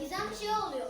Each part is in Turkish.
Gizem şey oluyor.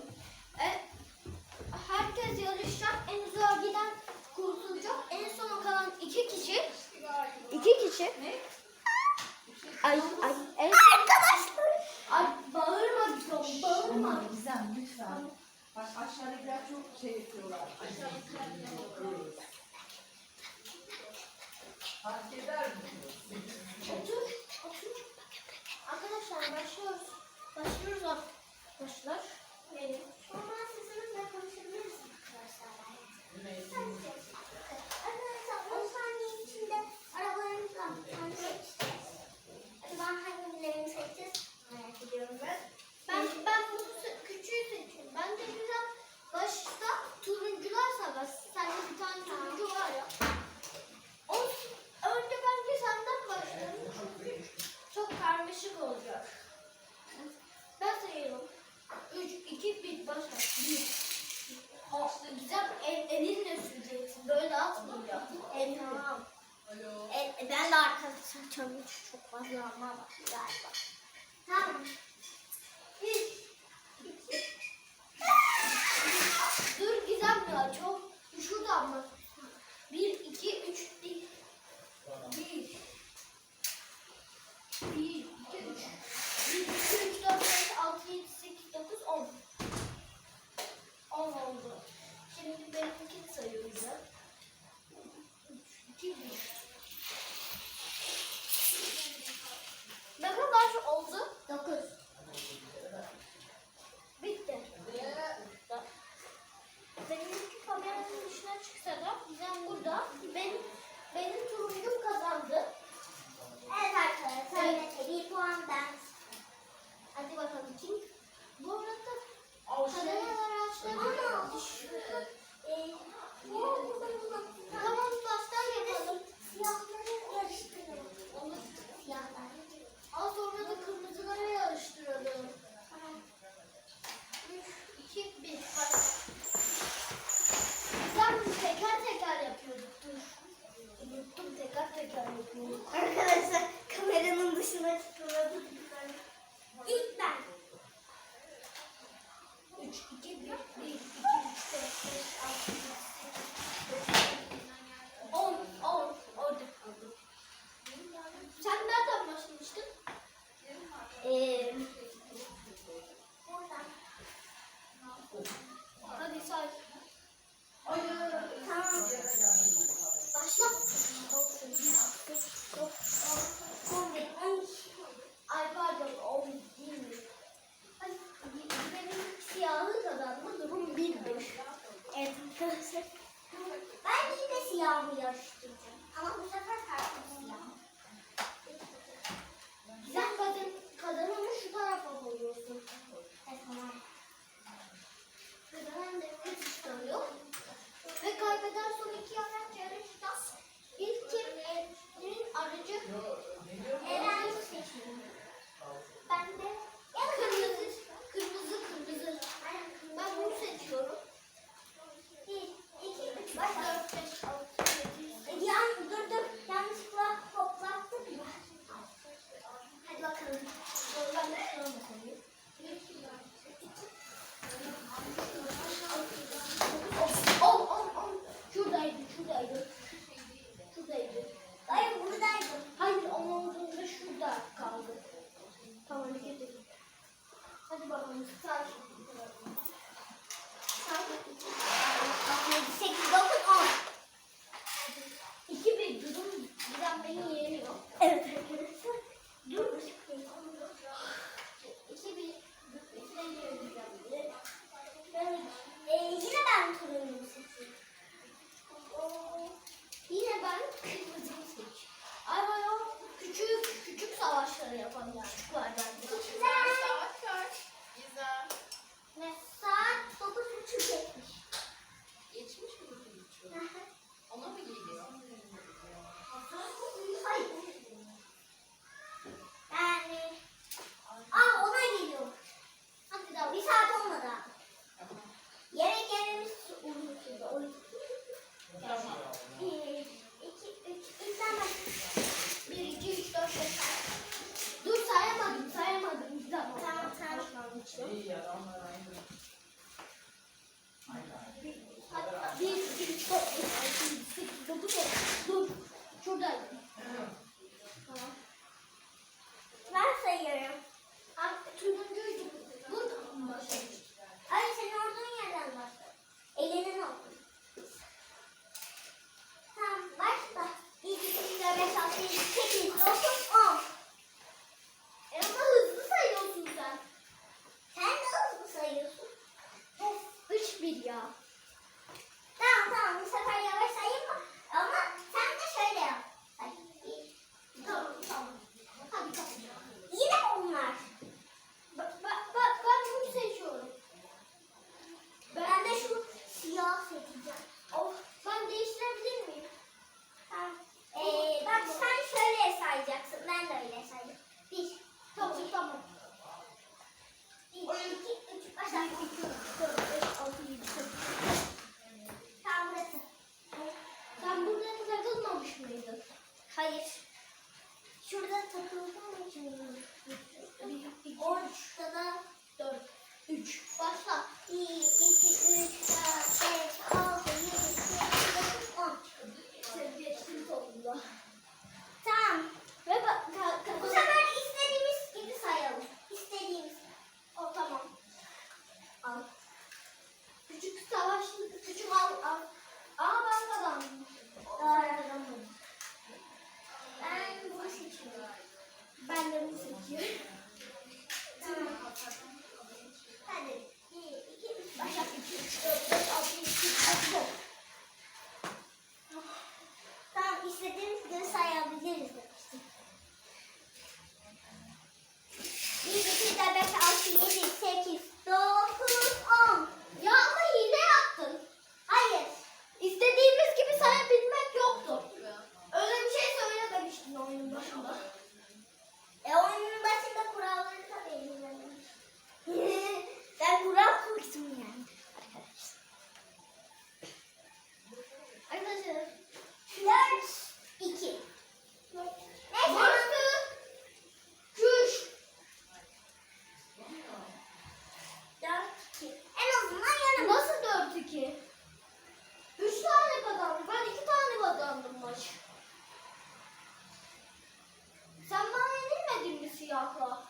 Yok.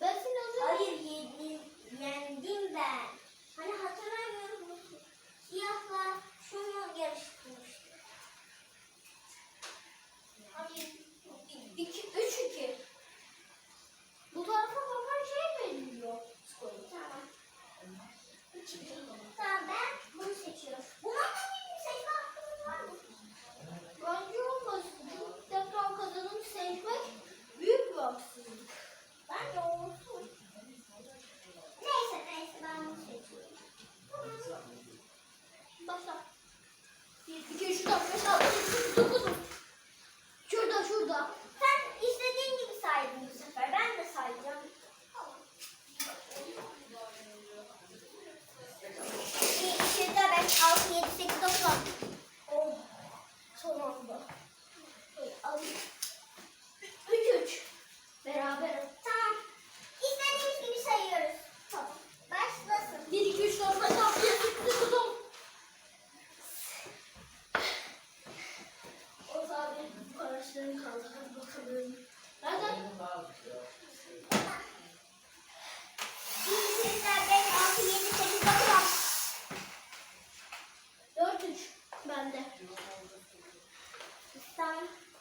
Basın olur. Hayır yedim, yendim ben. Hani hatırlamıyorum. musun? Siyahla şunu yarıştırmıştık. Hayır. İki, üç iki. Bu tarafa bakan şey mi diyor? Skoru. Tamam. Üç iki.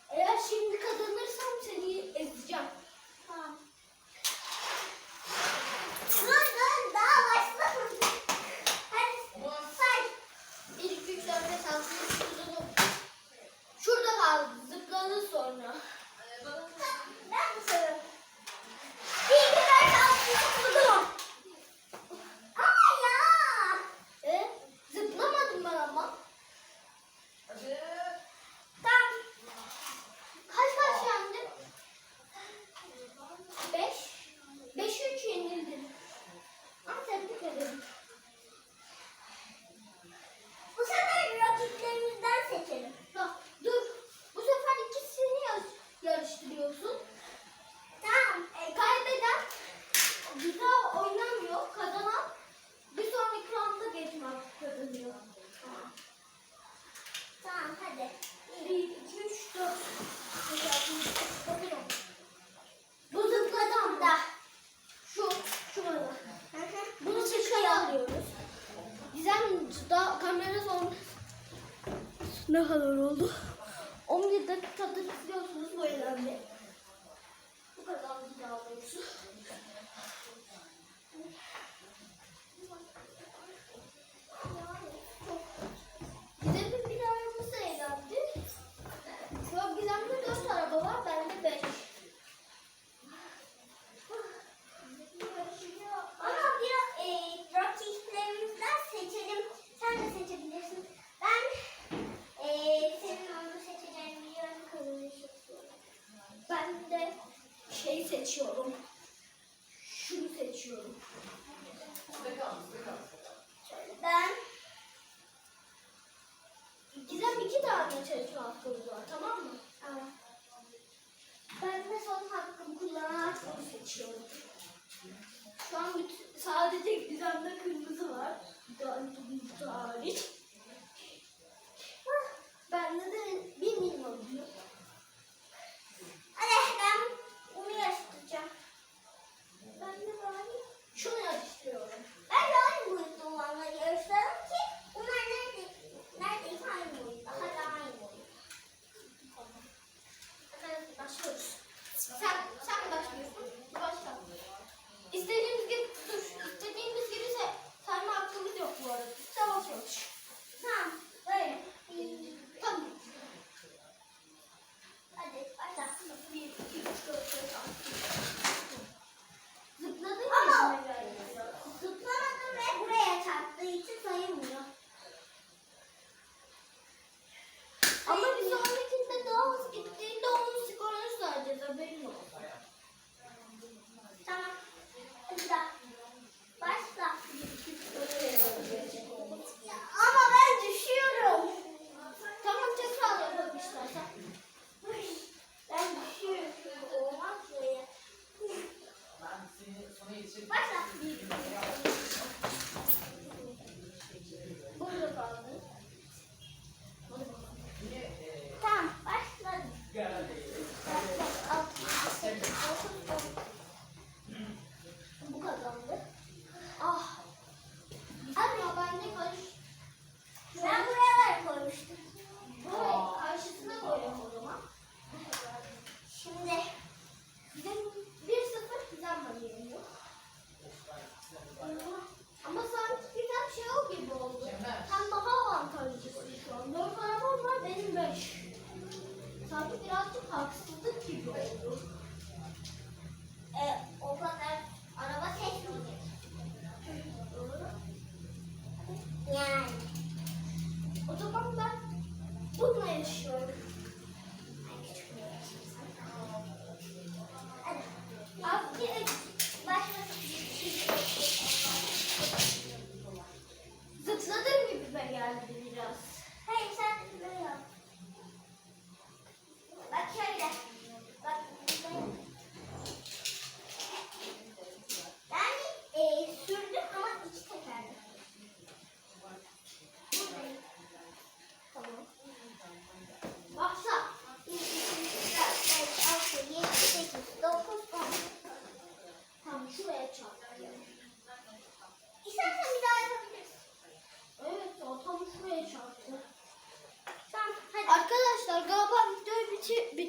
Eğer şimdi kazanırsam seni ezeceğim. Tamam. daha oldu. Toplam iki tane çalışma hakkımız var tamam mı? Evet. Ben de son hakkımı kullanarak onu seçiyorum. Şu an bütün, sadece gizemde kırmızı var. Hariç. Ah, bende de bir milyon diyor.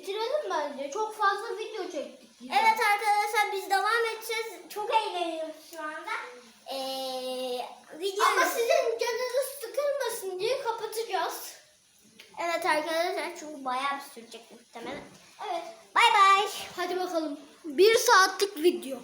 Bitirelim bence. Çok fazla video çektik. Evet arkadaşlar biz devam edeceğiz. Çok eğleniyoruz şu anda. Ee, video Ama sizin canınız sıkılmasın diye kapatacağız. Evet arkadaşlar çünkü bayağı bir sürecek muhtemelen. Evet. Bay bay. Hadi bakalım. Bir saatlik video.